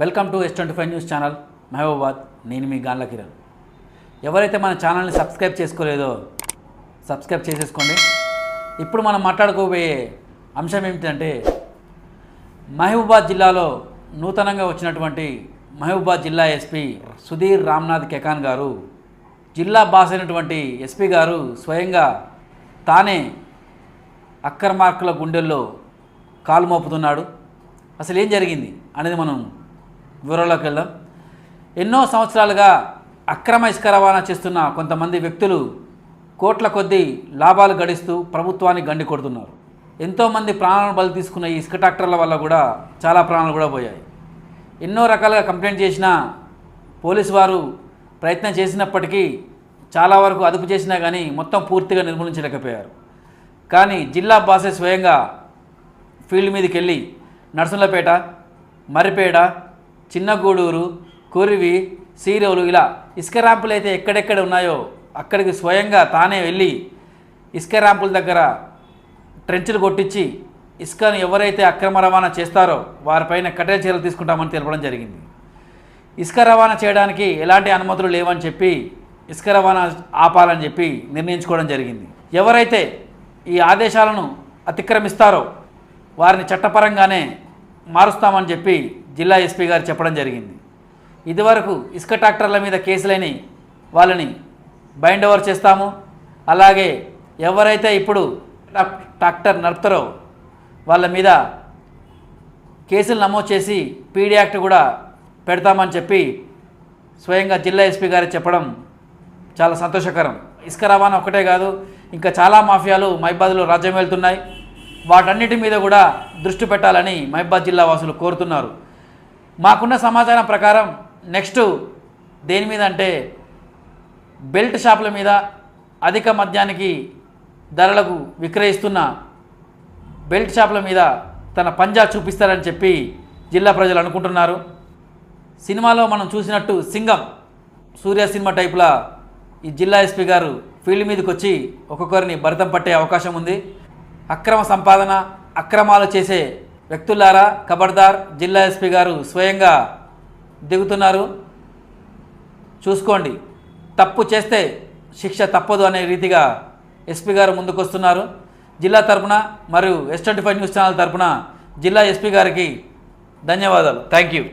Welcome to S twenty five news channel. Mahabubabad నేను మీ గాన్ల కిరణ్. ఎవరైతే మన ఛానల్ని సబ్స్క్రైబ్ చేసుకోలేదో సబ్స్క్రైబ్ చేసేసుకోండి. ఇప్పుడు మనం మాట్లాడుకోబోయే అంశం ఏమిటంటే మహబూబాద్ జిల్లాలో నూతనంగా వచ్చినటువంటి మహబూబాద్ జిల్లా ఎస్పీ సుధీర్ రామ్నాథ్ కెకాన్ గారు జిల్లా బాస్ అయినటువంటి ఎస్పీ గారు స్వయంగా తానే అక్కర్మార్కుల గుండెల్లో కాలు మోపుతున్నాడు. అసలు ఏం జరిగింది అనేది మనం వివరాల్లోకి వెళ్దాం ఎన్నో సంవత్సరాలుగా అక్రమ ఇసుక రవాణా చేస్తున్న కొంతమంది వ్యక్తులు కోట్ల కొద్దీ లాభాలు గడిస్తూ ప్రభుత్వాన్ని గండి కొడుతున్నారు. ఎంతోమంది ప్రాణాలను బలి తీసుకున్న ఈ ఇసుక ట్రాక్టర్ల వల్ల కూడా చాలా ప్రాణాలు కూడా పోయాయి. ఎన్నో రకాలుగా కంప్లైంట్ చేసినా పోలీసు వారు ప్రయత్నం చేసినప్పటికీ చాలా వరకు అదుపు చేసినా కానీ మొత్తం పూర్తిగా నిర్మూలించలేకపోయారు. కానీ జిల్లా బాసే స్వయంగా ఫీల్డ్ మీదకి వెళ్ళి నర్సులపేట మర్రిపేట చిన్నగూడూరు కురివి సీరోలు ఇలా ఇసుక ర్యాంపులు అయితే ఎక్కడెక్కడ ఉన్నాయో అక్కడికి స్వయంగా తానే వెళ్ళి ఇసుక ర్యాంపుల దగ్గర ట్రెంచులు కొట్టించి ఇసుకను ఎవరైతే అక్రమ రవాణా చేస్తారో వారిపైన కఠిన చర్యలు తీసుకుంటామని తెలపడం జరిగింది. ఇసుక రవాణా చేయడానికి ఎలాంటి అనుమతులు లేవని చెప్పి ఇసుక రవాణా ఆపాలని చెప్పి నిర్ణయించుకోవడం జరిగింది. ఎవరైతే ఈ ఆదేశాలను అతిక్రమిస్తారో వారిని చట్టపరంగానే మారుస్తామని చెప్పి జిల్లా ఎస్పీ గారు చెప్పడం జరిగింది. ఇదివరకు ఇసుక ట్రాక్టర్ల మీద కేసులని వాళ్ళని బైండ్ ఓవర్ చేస్తాము. అలాగే ఎవరైతే ఇప్పుడు ట్రాక్- ట్రాక్టర్ నడుపుతారో వాళ్ళ మీద కేసులు నమోదు చేసి పీడీ యాక్ట్ కూడా పెడతామని చెప్పి స్వయంగా జిల్లా ఎస్పీ గారు చెప్పడం చాలా సంతోషకరం. ఇసుక రవాణా ఒకటే కాదు ఇంకా చాలా మాఫియాలు మైబాద్లో రాజ్యం వెళ్తున్నాయి. వాటన్నిటి మీద కూడా దృష్టి పెట్టాలని మైబాద్ జిల్లా వాసులు కోరుతున్నారు. మాకున్న సమాచారం ప్రకారం నెక్స్ట్ దేని మీద అంటే బెల్ట్ షాపుల మీద అధిక మద్యానికి ధరలకు విక్రయిస్తున్న బెల్ట్ షాపుల మీద తన పంజా చూపిస్తారని చెప్పి జిల్లా ప్రజలు అనుకుంటున్నారు. సినిమాలో మనం చూసినట్టు సింగం సూర్య సినిమా టైపులా ఈ జిల్లా ఎస్పీ గారు ఫీల్డ్ మీదకి వచ్చి ఒక్కొక్కరిని భరితం పట్టే అవకాశం ఉంది. అక్రమ సంపాదన అక్రమాలు చేసే వ్యక్తులారా ఖబర్దార్ జిల్లా ఎస్పీ గారు స్వయంగా దిగుతున్నారు. చూసుకోండి తప్పు చేస్తే శిక్ష తప్పదు అనే రీతిగా ఎస్పీ గారు ముందుకొస్తున్నారు. జిల్లా తరపున మరియు S twenty five news channel తరపున జిల్లా ఎస్పీ గారికి ధన్యవాదాలు. Thank you.